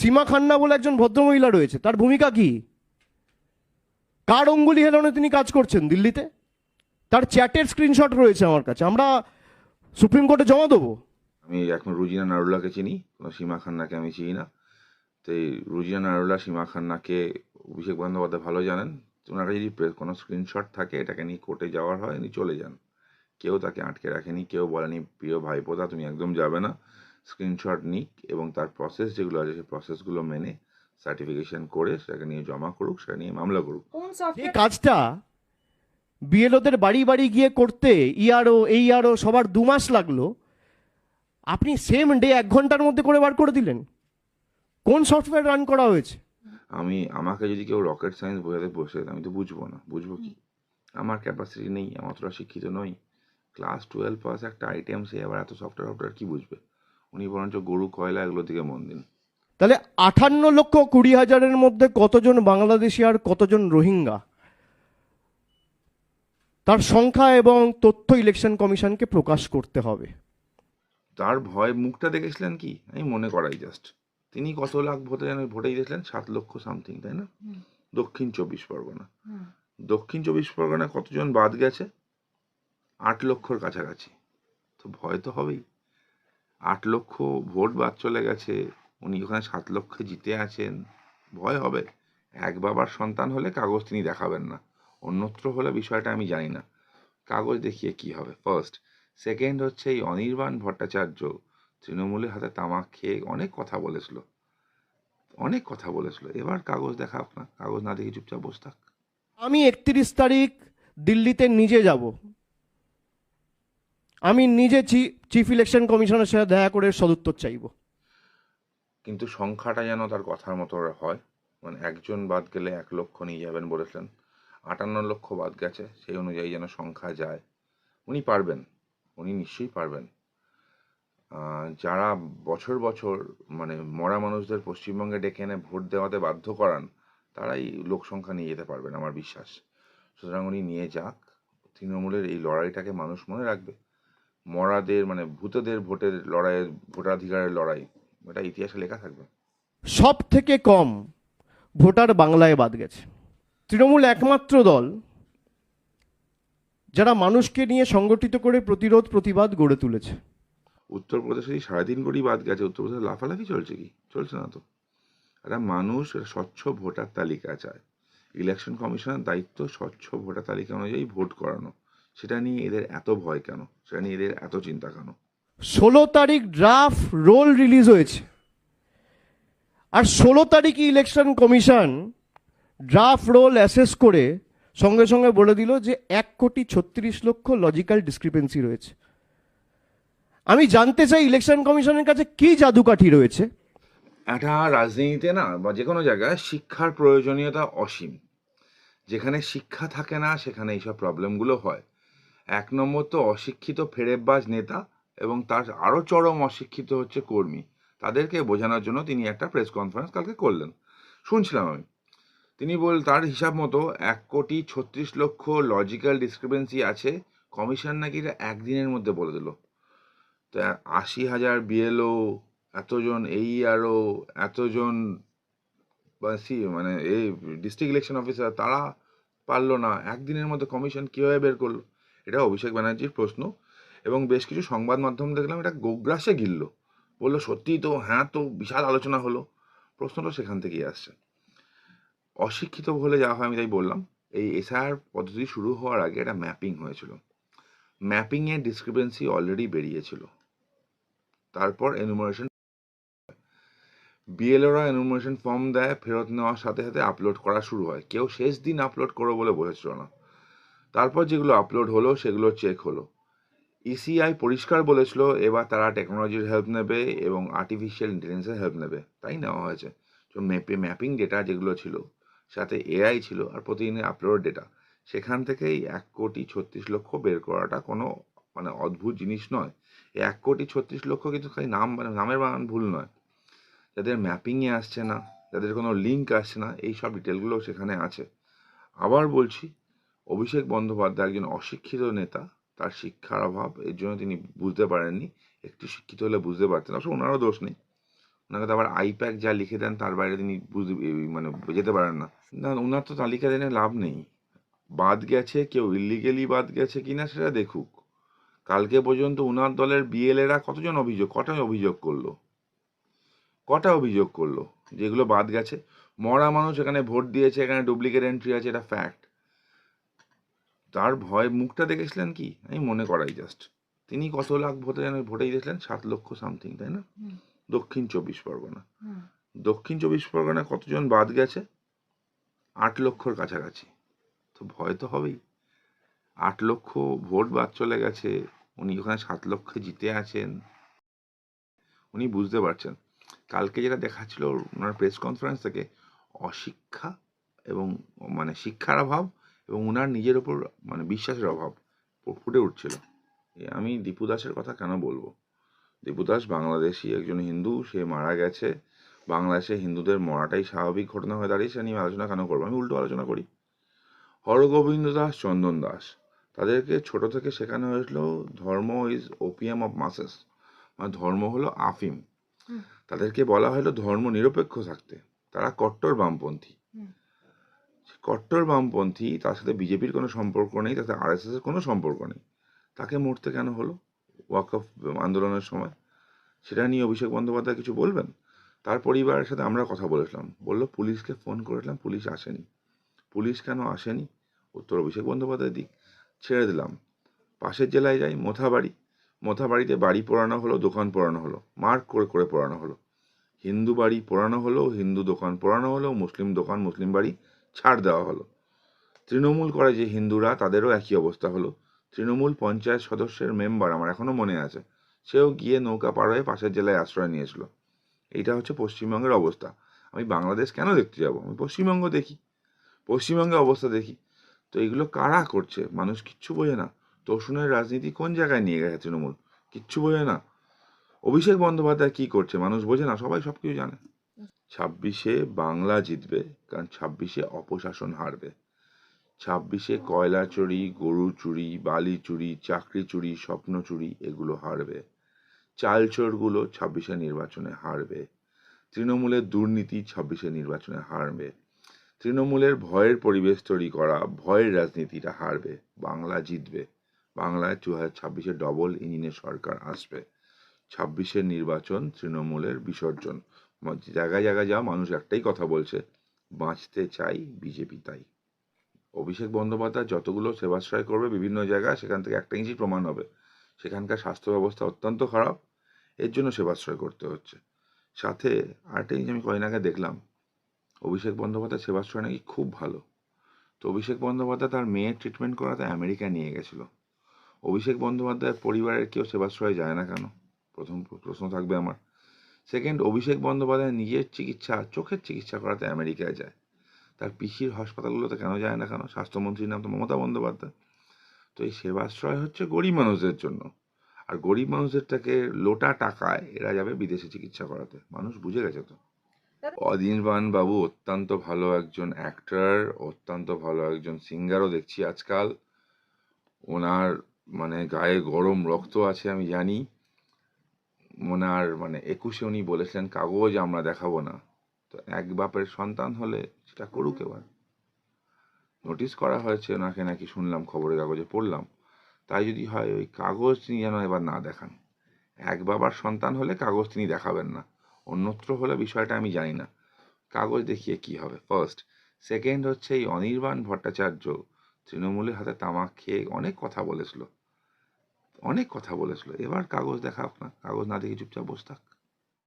সীমা খান্না বলে একজন ভদ্রমহিলা রয়েছে। তার ভূমিকা কি? কার অঙ্গুলি হেলনে তিনি কাজ করছেন দিল্লিতে? তার চ্যাটের স্ক্রিনশট রয়েছে আমার কাছে। আমরা সুপ্রিম কোর্টে জমা দেবো। আমি এখন রুজিনা নারুল্লাহকে চিনি সীমা খান্নাকে আমি চিনি না। তো এই রুজিনা নারুল্লাহ সীমা খান্নাকে অভিষেক বন্দ্যোপাধ্যায় ভালো জানেন। ওনারা যদি কোনো স্ক্রিনশট থাকে, এটাকে নিয়ে কোর্টে যাওয়ার হয় চলে যান। কেউ তাকে আটকে রাখেনি, কেউ বলেনি, প্রিয় ভাইপোদা, তুমি একদম যাবে না। স্ক্রিনশট নিক এবং তার প্রসেস যেগুলো আছে সেই প্রসেসগুলো মেনে সার্টিফিকেশন করে সেটাকে নিয়ে জমা করুক সেটা নিয়ে মামলা করুক। সফটওয়্যার কাজটা বিএলওদের বাড়ি বাড়ি গিয়ে করতে ইআরও এই আরও সবার দু মাস লাগল। আপনি সেম ডে এক ঘণ্টার মধ্যে করে বার করে দিলেন। কোন সফটওয়্যার রান করা হয়েছে? আমি আমাকে যদি কেউ রকেট সায়েন্স বোঝাতে বসে আমি তো বুঝব না। বুঝব কি? আমার ক্যাপাসিটি নেই আমার অতটা শিক্ষিত নই। ক্লাস টুয়েলভ পাস একটা আইটেম সে আবার এত সফটওয়্যার সফটওয়্যার কি বুঝবে? উনি বরঞ্চ গরু কয়লা এগুলোর দিকে মন দিন। তাহলে আঠান্ন লক্ষ কুড়ি হাজারের মধ্যে কতজন বাংলাদেশি আর কতজন রোহিঙ্গা? তার সংখ্যা এবং তথ্য ইলেকশন কমিশনকে প্রকাশ করতে হবে। তার ভয় মুখটা দেখেছিলেন কি? আমি মনে করাই জাস্ট তিনি কত লাখ ভোটে যেন ভোটে দিয়েছিলেন? সাত লক্ষ সামথিং তাই না? দক্ষিণ চব্বিশ পরগনা। দক্ষিণ চব্বিশ পরগনা কতজন বাদ গেছে? আট লক্ষর কাছাকাছি। তো ভয় তো হবেই। আট লক্ষ ভোট বাদ চলে গেছে, উনি ওখানে সাত লক্ষে জিতে আছেন, ভয় হবে। এক বাবার সন্তান হলে কাগজ তিনি দেখাবেন না, অন্যত্র হলে বিষয়টা আমি জানি না। কাগজ দেখিয়ে কি হবে? ফার্স্ট সেকেন্ড হচ্ছে এই অনির্বাণ ভট্টাচার্য, তৃণমূলের হাতে তামাক খেয়ে অনেক কথা বলেছিল। অনেক কথা বলেছিল। এবার কাগজ দেখাক না, কাগজ না দেখে চুপচাপ বসে থাক। আমি একত্রিশ তারিখ দিল্লিতে নিজে যাব। আমি নিজে চিফ ইলেকশন কমিশনের সাথে দেখা করে সদুত্তর চাইব। কিন্তু সংখ্যাটা যেন তার কথার মতো হয়। মানে একজন বাদ গেলে এক লক্ষ নিয়ে যাবেন বলেছেন আটান্ন লক্ষ বাদ গেছে, সেই অনুযায়ী যেন সংখ্যা যায়। উনি পারবেন, উনি নিশ্চয়ই পারবেন। যারা বছর বছর মানে মরা মানুষদের পশ্চিমবঙ্গে ডেকে এনে ভোট দেওয়াতে বাধ্য করান, তারাই লোক সংখ্যা নিয়ে যেতে পারবেন, আমার বিশ্বাস। সুতরাং উনি নিয়ে যাক, তৃণমূলের এই লড়াইটাকে মানুষ মনে রাখবে। মরাদের মানে ভূতদের ভোটের লড়াইয়ের ভোটাধিকারের লড়াই এটা ইতিহাসে লেখা থাকবে। সব থেকে কম ভোটার বাংলায় বাদ গেছে। তৃণমূল একমাত্র দল যারা মানুষকে নিয়ে সংগঠিত করে প্রতিরোধ প্রতিবাদ গড়ে তুলেছে। উত্তরপ্রদেশে তিন কোটি বাদ গেছে উত্তরপ্রদেশে লাফালাফি চলছে কি? চলছে না তো। একটা মানুষ স্বচ্ছ ভোটার তালিকা চায়। ইলেকশন কমিশনের দায়িত্ব স্বচ্ছ ভোটার তালিকা অনুযায়ী ভোট করানো। সেটা নিয়ে এদের এত ভয় কেন? সেটা নিয়ে এদের এত চিন্তা কেন? ষোলো তারিখ ড্রাফট রোল রিলিজ হয়েছে। আর ষোলো তারিখই election commission draft roll assess করে সঙ্গে সঙ্গে বলে দিল যে এক কোটি ছত্রিশ লক্ষ লজিক্যাল ডিসক্রিপেন্সি রয়েছে। আমি জানতে চাই ইলেকশন কমিশনের কাছে কি জাদুকাঠি রয়েছে? একটা রাজনীতিতে না বা যে কোনো জায়গায় শিক্ষার প্রয়োজনীয়তা অসীম। যেখানে শিক্ষা থাকে না সেখানে এইসব প্রবলেমগুলো হয়। এক নম্বর তো অশিক্ষিত ফেরেববাজ নেতা এবং তার আরও চরম অশিক্ষিত হচ্ছে কর্মী। তাদেরকে বোঝানোর জন্য তিনি একটা প্রেস কনফারেন্স কালকে করলেন। শুনছিলাম আমি। তিনি বল, তার হিসাব মতো এক কোটি ছত্রিশ লক্ষ লজিক্যাল ডিসক্রিপেন্সি আছে কমিশন নাকি এটা একদিনের মধ্যে বলে দিল। তো আশি হাজার বিএলও এতজন এই আরও এতজন সি মানে এই ডিস্ট্রিক্ট ইলেকশন অফিসার তারা পারল না। একদিনের মধ্যে কমিশন কীভাবে বের করল? এটা অভিষেক ব্যানার্জির প্রশ্ন এবং বেশ কিছু সংবাদ মাধ্যম দেখলাম, এটা গোগ্রাসে গিলল। বলল, সত্যিই তো হ্যাঁ তো, বিশাল আলোচনা হলো। প্রশ্নটা সেখান থেকেই আসছে। অশিক্ষিত বলে যা হয়, আমি তাই বললাম, এই এসআর পদ্ধতি শুরু হওয়ার আগে একটা ম্যাপিং হয়েছিল। ম্যাপিংয়ের ডিসক্রিপেন্সি অলরেডি বেরিয়েছিল। তারপর এনুমারেশন বিএলওরা এনুমারেশন ফর্ম দেয়, ফেরত নেওয়ার সাথে সাথে আপলোড করা শুরু হয়। কেউ শেষ দিন আপলোড করো বলে বোঝাচ্ছিল না। তারপর যেগুলো আপলোড হলো, সেগুলো চেক হলো। ইসিআই পরিষ্কার বলেছিল, এবার তারা টেকনোলজির হেল্প নেবে এবং আর্টিফিশিয়াল ইন্টেলিজেন্সের হেল্প নেবে। তাই নেওয়া হয়েছে। তো ম্যাপে ম্যাপিং ডেটা যেগুলো ছিল, সাথে এআই ছিল আর প্রতিদিনের আপলোড ডেটা সেখান থেকেই এক কোটি ছত্রিশ লক্ষ বের করাটা কোনো মানে অদ্ভুত জিনিস নয়। এক কোটি ছত্রিশ লক্ষ কিন্তু খালি নাম মানে নামের বানান ভুল নয়। যাদের ম্যাপিংয়ে আসছে না, যাদের কোনো লিঙ্ক আসছে না, এই সব ডিটেলগুলো সেখানে আছে। আবার বলছি অভিষেক বন্দ্যোপাধ্যায় একজন অশিক্ষিত নেতা, তার শিক্ষার অভাব, এর জন্য তিনি বুঝতে পারেননি, একটু শিক্ষিত হলে বুঝতে পারতেন, অবশ্য ওনারও দোষ নেই। ওনাকে তো আবার আইপ্যাক যা লিখে দেন, তার বাইরে তিনি বুঝতে মানে যেতে পারেন না। না, ওনার তো তালিকা জেনে লাভ নেই। বাদ গেছে, কেউ ইলিগেলি বাদ গেছে কিনা সেটা দেখুক। কালকে পর্যন্ত উনার দলের বিএলএরা কতজন অভিযোগ, কটা অভিযোগ করল? কটা অভিযোগ করল? যেগুলো বাদ গেছে। মরা মানুষ এখানে ভোট দিয়েছে, এখানে ডুপ্লিকেট এন্ট্রি আছে, এটা ফ্যাক্ট তার ভয় মুখটা দেখেছিলেন কি? আমি মনে করাই জাস্ট তিনি কত লাখ ভোটে যেন ভোটে দিয়েছিলেন? সাত লক্ষ সামথিং তাই না? দক্ষিণ চব্বিশ পরগনা। দক্ষিণ চব্বিশ পরগনায় কতজন বাদ গেছে? আট লক্ষর কাছাকাছি। তো ভয় তো হবেই। আট লক্ষ ভোট বাদ চলে গেছে। উনি ওখানে সাত লক্ষে জিতে আছেন। উনি বুঝতে পারছেন। কালকে যেটা দেখাচ্ছিল ওনার প্রেস কনফারেন্স থেকে অশিক্ষা এবং মানে শিক্ষার অভাব এবং ওনার নিজের ওপর মানে বিশ্বাসের অভাব ফুটে উঠছিল। আমি দীপু দাসের কথা কেন বলব? দীপু দাস বাংলাদেশি একজন হিন্দু সে মারা গেছে। বাংলাদেশে হিন্দুদের মরাটাই স্বাভাবিক ঘটনা হয়ে দাঁড়িয়েছে নিয়ে আলোচনা কেন করব? আমি উল্টো আলোচনা করি। হরগোবিন্দ দাস চন্দন দাস তাদেরকে ছোট থেকে শেখানো হয়েছিল ধর্ম ইজ ওপিয়াম অফ মাসেস মানে ধর্ম হলো আফিম। তাদেরকে বলা হলো ধর্ম নিরপেক্ষ থাকতে। তারা কট্টর বামপন্থী। কট্টর বামপন্থী, তার সাথে বিজেপির কোনো সম্পর্ক নেই তাতে আরএসএস এর কোনো সম্পর্ক নেই। তাকে মরতে কেন হলো? ওয়াকফ আন্দোলনের সময়? সেটা নিয়ে অভিষেক বন্দ্যোপাধ্যায় কিছু বলবেন? তার পরিবারের সাথে আমরা কথা বলেছিলাম বলল, পুলিশকে ফোন করেছিলাম পুলিশ আসেনি। পুলিশ কেন আসেনি? উত্তর অভিষেক বন্দ্যোপাধ্যায় দিক। ছেড়ে দিলাম। পাশের জেলায় যাই, মোথাবাড়ি। মোথাবাড়িতে বাড়ি পোড়ানো হলো, দোকান পোড়ানো হলো। মার্ক করে করে পোড়ানো হলো। হিন্দু বাড়ি পোড়ানো হলো, হিন্দু দোকান পোড়ানো হলো, মুসলিম দোকান, মুসলিম বাড়ি ছাড় দেওয়া হলো। তৃণমূল করে যে হিন্দুরা, তাদেরও একই অবস্থা হলো। তৃণমূল পঞ্চায়েত সদস্যের মেম্বার আমার এখনও মনে আছে, সেও গিয়ে নৌকা পার হয়ে পাশের জেলায় আশ্রয় নিয়েছিল। এইটা হচ্ছে পশ্চিমবঙ্গের অবস্থা। আমি বাংলাদেশ কেন দেখতে যাব? আমি পশ্চিমবঙ্গ দেখি। পশ্চিমবঙ্গের অবস্থা দেখি। তো এগুলো কারা করছে? মানুষ কিচ্ছু বোঝে না। তোষণের রাজনীতি কোন জায়গায় নিয়ে গেছে তৃণমূল? কিচ্ছু বোঝে না। অভিষেক বন্দ্যোপাধ্যায় কি করছে? মানুষ বোঝে না, সবাই সব কিছু জানে। ছাব্বিশে বাংলা জিতবে, কারণ ছাব্বিশে অপশাসন হারবে। ছাব্বিশে কয়লা চুরি, গরু চুরি, বালি চুরি, চাকরি চুরি, স্বপ্ন চুরি, এগুলো হারবে। চাল চোরগুলো ছাব্বিশে নির্বাচনে হারবে। তৃণমূলের দুর্নীতি ছাব্বিশে নির্বাচনে হারবে। তৃণমূলের ভয়ের পরিবেশ তৈরি করা, ভয়ের রাজনীতিটা হারবে। বাংলা জিতবে। বাংলায় দু হাজার ছাব্বিশে ডবল ইঞ্জিনের সরকার আসবে। ছাব্বিশের নির্বাচন তৃণমূলের বিসর্জন। জায়গায় জায়গায় যাও মানুষ একটাই কথা বলছে, বাঁচতে চাই বিজেপি তাই। অভিষেক বন্দ্যোপাধ্যায় যতগুলো সেবাশ্রয় করবে বিভিন্ন জায়গায়, সেখান থেকে একটা জিনিসই প্রমাণ হবে। সেখানকার স্বাস্থ্য ব্যবস্থা অত্যন্ত খারাপ, এর জন্য সেবাশ্রয় করতে হচ্ছে। সাথে আরেকটা জিনিস আমি কদিন আগে দেখলাম, অভিষেক বন্দ্যোপাধ্যায় সেবাশ্রয় নাকি খুব ভালো। তো অভিষেক বন্দ্যোপাধ্যায় তার মেয়ের ট্রিটমেন্ট করাতে আমেরিকা নিয়ে গেছিল। অভিষেক বন্দ্যোপাধ্যায়ের পরিবারের কেউ সেবাশ্রয় যায় না কেন? প্রথম প্রশ্ন থাকবে আমার। সেকেন্ড অভিষেক বন্দ্যোপাধ্যায় নিজের চিকিৎসা চোখের চিকিৎসা করাতে আমেরিকায় যায়। তার পিসির হাসপাতালগুলোতে কেন যায় না কেন? স্বাস্থ্যমন্ত্রীর নাম তো মমতা বন্দ্যোপাধ্যায়। তো এই সেবাশ্রয় হচ্ছে গরিব মানুষদের জন্য। আর গরিব মানুষদেরটাকে লোটা টাকায় এরা যাবে বিদেশে চিকিৎসা করাতে। মানুষ বুঝে গেছে তো। অদিনবান বাবু অত্যন্ত ভালো একজন অ্যাক্টর অত্যন্ত ভালো একজন সিঙ্গারও দেখছি আজকাল। ওনার মানে গায়ে গরম রক্ত আছে আমি জানি। ওনার মানে একুশে উনি বলেছিলেন, কাগজ আমরা দেখাবো না। তো এক বাপের সন্তান হলে সেটা করুক এবার। নোটিশ করা হয়েছে ওনাকে নাকি শুনলাম, খবরের কাগজে পড়লাম। তাই যদি হয় ওই কাগজ তিনি যেন এবার না দেখান। এক বাবার সন্তান হলে কাগজ তিনি দেখাবেন না। অন্যত্র হলে বিষয়টা আমি জানি না। কাগজ দেখিয়ে কি হবে? ফার্স্ট সেকেন্ড হচ্ছে এই অনির্বাণ ভট্টাচার্য তৃণমূলের হাতে তামাক খেয়ে অনেক কথা বলেছিল। অনেক কথা বলেছিল। এবার কাগজ দেখা আপনার কাগজ না দেখে চুপচাপ বসে থাক।